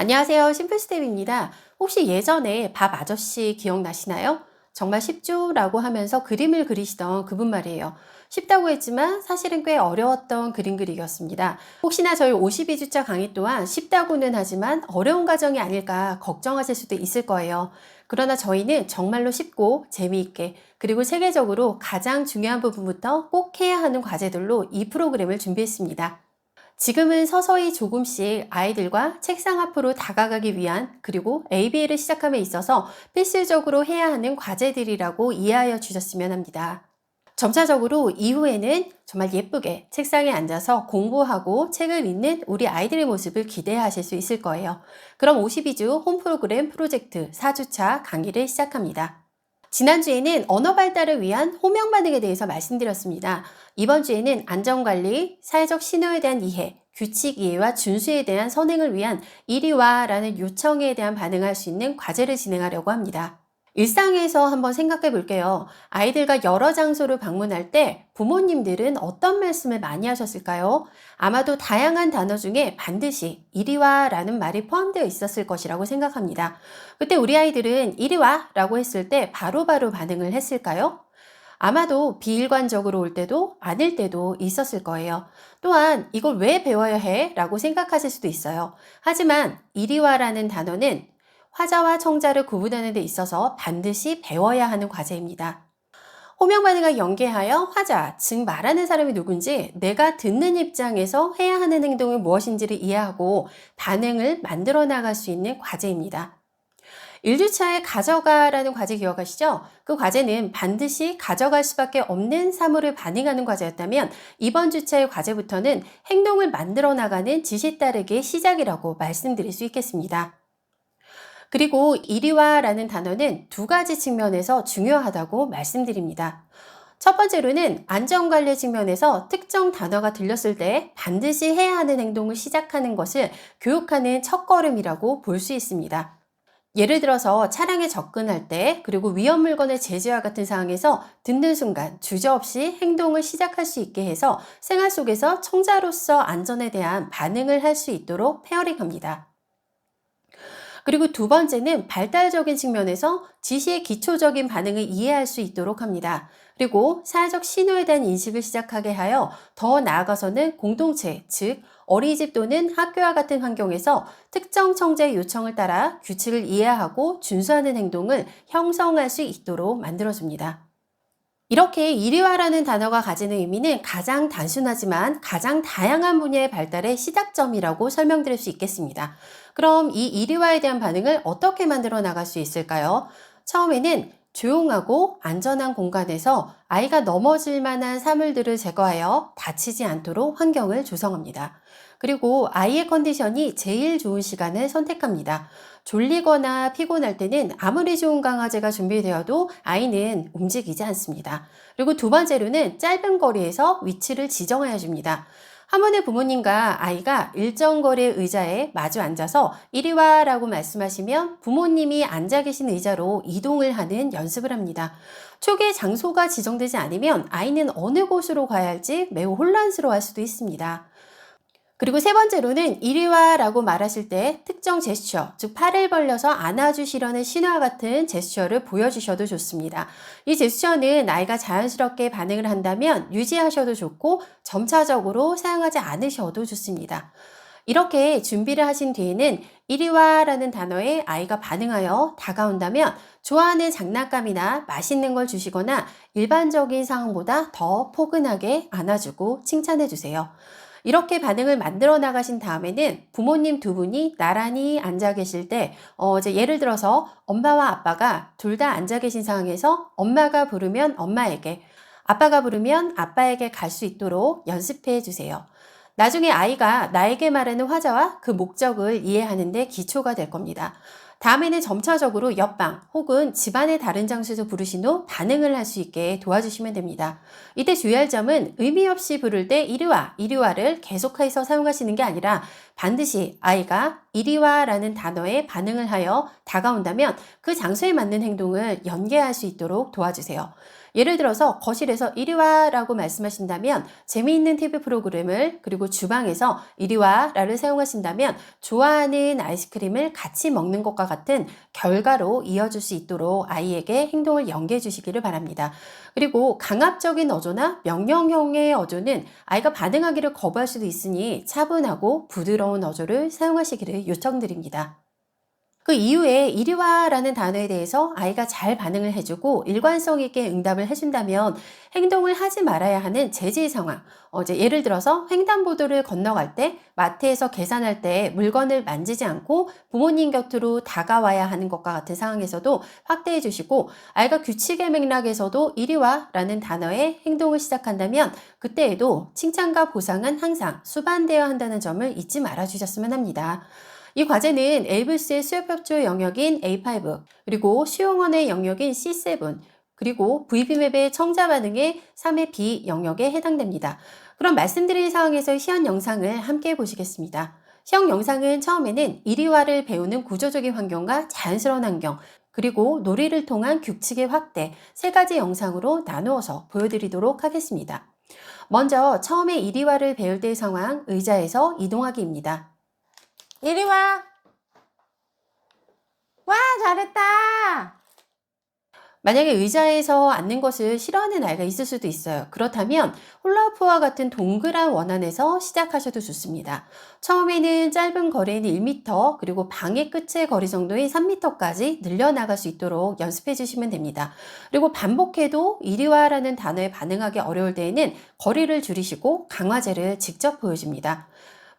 안녕하세요. 심플스텝입니다. 혹시 예전에 밥 아저씨 기억나시나요? 정말 쉽죠? 라고 하면서 그림을 그리시던 그분 말이에요. 쉽다고 했지만 사실은 꽤 어려웠던 그림 그리기였습니다. 혹시나 저희 52주차 강의 또한 쉽다고는 하지만 어려운 과정이 아닐까 걱정하실 수도 있을 거예요. 그러나 저희는 정말로 쉽고 재미있게 그리고 체계적으로 가장 중요한 부분부터 꼭 해야 하는 과제들로 이 프로그램을 준비했습니다. 지금은 서서히 조금씩 아이들과 책상 앞으로 다가가기 위한 그리고 ABA를 시작함에 있어서 필수적으로 해야 하는 과제들이라고 이해하여 주셨으면 합니다. 점차적으로 이후에는 정말 예쁘게 책상에 앉아서 공부하고 책을 읽는 우리 아이들의 모습을 기대하실 수 있을 거예요. 그럼 52주 홈 프로그램 프로젝트 4주차 강의를 시작합니다. 지난주에는 언어 발달을 위한 호명 반응에 대해서 말씀드렸습니다. 이번 주에는 안전관리, 사회적 신호에 대한 이해, 규칙 이해와 준수에 대한 선행을 위한 이리와라는 요청에 대한 반응할 수 있는 과제를 진행하려고 합니다. 일상에서 한번 생각해 볼게요. 아이들과 여러 장소를 방문할 때 부모님들은 어떤 말씀을 많이 하셨을까요? 아마도 다양한 단어 중에 반드시 이리 와 라는 말이 포함되어 있었을 것이라고 생각합니다. 그때 우리 아이들은 이리 와 라고 했을 때 바로바로 반응을 했을까요? 아마도 비일관적으로 올 때도 아닐 때도 있었을 거예요. 또한 이걸 왜 배워야 해? 라고 생각하실 수도 있어요. 하지만 이리와라는 단어는 화자와 청자를 구분하는 데 있어서 반드시 배워야 하는 과제입니다. 호명 반응과 연계하여 화자, 즉 말하는 사람이 누군지 내가 듣는 입장에서 해야 하는 행동이 무엇인지를 이해하고 반응을 만들어 나갈 수 있는 과제입니다. 1주차에 가져가라는 과제 기억하시죠? 그 과제는 반드시 가져갈 수밖에 없는 사물을 반응하는 과제였다면 이번 주차의 과제부터는 행동을 만들어 나가는 지시 따르기의 시작이라고 말씀드릴 수 있겠습니다. 그리고 이리와라는 단어는 두 가지 측면에서 중요하다고 말씀드립니다. 첫 번째로는 안전관리 측면에서 특정 단어가 들렸을 때 반드시 해야 하는 행동을 시작하는 것을 교육하는 첫걸음이라고 볼 수 있습니다. 예를 들어서 차량에 접근할 때 그리고 위험 물건의 제지와 같은 상황에서 듣는 순간 주저없이 행동을 시작할 수 있게 해서 생활 속에서 청자로서 안전에 대한 반응을 할 수 있도록 페어링합니다. 그리고 두 번째는 발달적인 측면에서 지시의 기초적인 반응을 이해할 수 있도록 합니다. 그리고 사회적 신호에 대한 인식을 시작하게 하여 더 나아가서는 공동체, 즉 어린이집 또는 학교와 같은 환경에서 특정 청자의 요청을 따라 규칙을 이해하고 준수하는 행동을 형성할 수 있도록 만들어줍니다. 이렇게 이리와라는 단어가 가지는 의미는 가장 단순하지만 가장 다양한 분야의 발달의 시작점이라고 설명드릴 수 있겠습니다. 그럼 이 이리와에 대한 반응을 어떻게 만들어 나갈 수 있을까요? 처음에는 조용하고 안전한 공간에서 아이가 넘어질 만한 사물들을 제거하여 다치지 않도록 환경을 조성합니다. 그리고 아이의 컨디션이 제일 좋은 시간을 선택합니다. 졸리거나 피곤할 때는 아무리 좋은 강아지가 준비되어도 아이는 움직이지 않습니다. 그리고 두 번째로는 짧은 거리에서 위치를 지정하여 줍니다. 한 번의 부모님과 아이가 일정 거리의 의자에 마주 앉아서 이리 와 라고 말씀하시면 부모님이 앉아 계신 의자로 이동을 하는 연습을 합니다. 초기에 장소가 지정되지 않으면 아이는 어느 곳으로 가야 할지 매우 혼란스러워 할 수도 있습니다. 그리고 세 번째로는 이리 와 라고 말하실 때 특정 제스처, 즉 팔을 벌려서 안아주시려는 신호와 같은 제스처를 보여주셔도 좋습니다. 이 제스처는 아이가 자연스럽게 반응을 한다면 유지하셔도 좋고 점차적으로 사용하지 않으셔도 좋습니다. 이렇게 준비를 하신 뒤에는 이리 와 라는 단어에 아이가 반응하여 다가온다면 좋아하는 장난감이나 맛있는 걸 주시거나 일반적인 상황보다 더 포근하게 안아주고 칭찬해 주세요. 이렇게 반응을 만들어 나가신 다음에는 부모님 두 분이 나란히 앉아 계실 때, 어, 이제 예를 들어서 엄마와 아빠가 둘 다 앉아 계신 상황에서 엄마가 부르면 엄마에게, 아빠가 부르면 아빠에게 갈 수 있도록 연습해 주세요. 나중에 아이가 나에게 말하는 화자와 그 목적을 이해하는데 기초가 될 겁니다. 다음에는 점차적으로 옆방 혹은 집안의 다른 장소에서 부르신 후 반응을 할 수 있게 도와주시면 됩니다. 이때 주의할 점은 의미 없이 부를 때 이리와, 이리와를 계속해서 사용하시는 게 아니라 반드시 아이가 이리 와 라는 단어에 반응을 하여 다가온다면 그 장소에 맞는 행동을 연계할 수 있도록 도와주세요. 예를 들어서 거실에서 이리 와 라고 말씀하신다면 재미있는 TV 프로그램을 그리고 주방에서 이리 와 라를 사용하신다면 좋아하는 아이스크림을 같이 먹는 것과 같은 결과로 이어질 수 있도록 아이에게 행동을 연계해 주시기를 바랍니다. 그리고 강압적인 어조나 명령형의 어조는 아이가 반응하기를 거부할 수도 있으니 차분하고 부드러운 어조를 사용하시기를 요청드립니다. 그 이후에 이리 와라는 단어에 대해서 아이가 잘 반응을 해주고 일관성 있게 응답을 해준다면 행동을 하지 말아야 하는 제지 상황. 어, 이제 예를 들어서 횡단보도를 건너갈 때 마트에서 계산할 때 물건을 만지지 않고 부모님 곁으로 다가와야 하는 것과 같은 상황에서도 확대해 주시고 아이가 규칙의 맥락에서도 이리 와라는 단어의 행동을 시작한다면 그때에도 칭찬과 보상은 항상 수반되어야 한다는 점을 잊지 말아 주셨으면 합니다. 이 과제는 에이블스의 수요협조 영역인 A5, 그리고 수용원의 영역인 C7, 그리고 VB맵의 청자 반응의 3의 B 영역에 해당됩니다. 그럼 말씀드린 사항에서 시연 영상을 함께 보시겠습니다. 시험 영상은 처음에는 이리와를 배우는 구조적인 환경과 자연스러운 환경, 그리고 놀이를 통한 규칙의 확대 세 가지 영상으로 나누어서 보여드리도록 하겠습니다. 먼저 처음에 이리와를 배울 때의 상황, 의자에서 이동하기입니다. 이리 와. 와, 잘했다. 만약에 의자에서 앉는 것을 싫어하는 아이가 있을 수도 있어요. 그렇다면 홀라후프와 같은 동그란 원안에서 시작하셔도 좋습니다. 처음에는 짧은 거리에는 1m, 그리고 방의 끝의 거리 정도인 3m까지 늘려나갈 수 있도록 연습해 주시면 됩니다. 그리고 반복해도 이리와라는 단어에 반응하기 어려울 때에는 거리를 줄이시고 강화제를 직접 보여줍니다.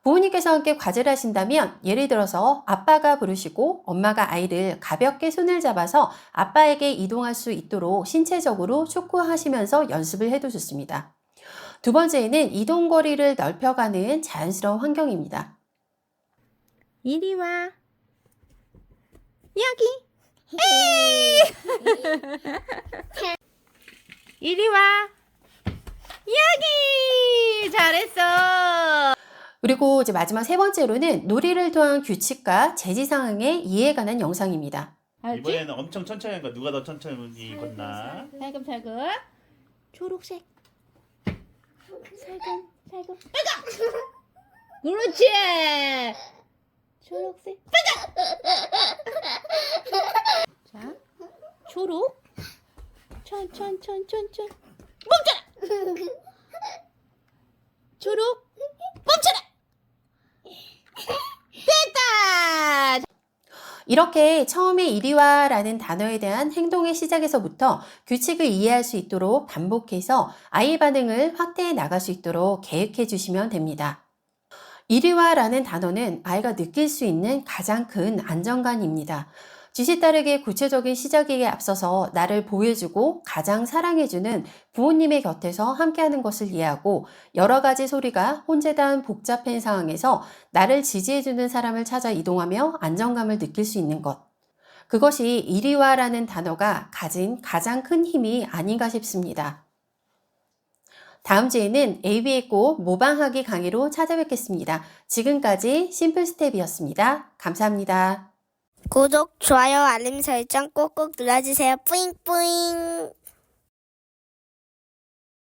부모님께서 함께 과제를 하신다면 예를 들어서 아빠가 부르시고 엄마가 아이를 가볍게 손을 잡아서 아빠에게 이동할 수 있도록 신체적으로 촉구하시면서 연습을 해도 좋습니다. 두 번째는 이동 거리를 넓혀가는 자연스러운 환경입니다. 이리 와. 여기. 에이! 이리 와. 여기. 잘했어. 그리고 이제 마지막 세 번째로는 놀이를 통한 규칙과 제지 상황의 이해에 관한 영상입니다. 알지? 이번에는 엄청 천천히 하니까 누가 더 천천히 걷나? 살금살금. 초록색. 살금 살금. 빨강. 그렇지. 초록색. 빨강. 자, 초록. 천천천천천. 멈춰라. 초록. 멈춰라. 됐다. 이렇게 처음에 이리와라는 단어에 대한 행동의 시작에서부터 규칙을 이해할 수 있도록 반복해서 아이의 반응을 확대해 나갈 수 있도록 계획해 주시면 됩니다. 이리와라는 단어는 아이가 느낄 수 있는 가장 큰 안정감입니다. 지시 따르게 구체적인 시작에 앞서서 나를 보호해주고 가장 사랑해주는 부모님의 곁에서 함께하는 것을 이해하고 여러 가지 소리가 혼재단 복잡한 상황에서 나를 지지해주는 사람을 찾아 이동하며 안정감을 느낄 수 있는 것. 그것이 이리와라는 단어가 가진 가장 큰 힘이 아닌가 싶습니다. 다음 주에는 AB의 꽃 모방하기 강의로 찾아뵙겠습니다. 지금까지 심플스텝이었습니다. 감사합니다. 구독, 좋아요, 알림 설정 꼭꼭 눌러주세요. 뿌잉뿌잉.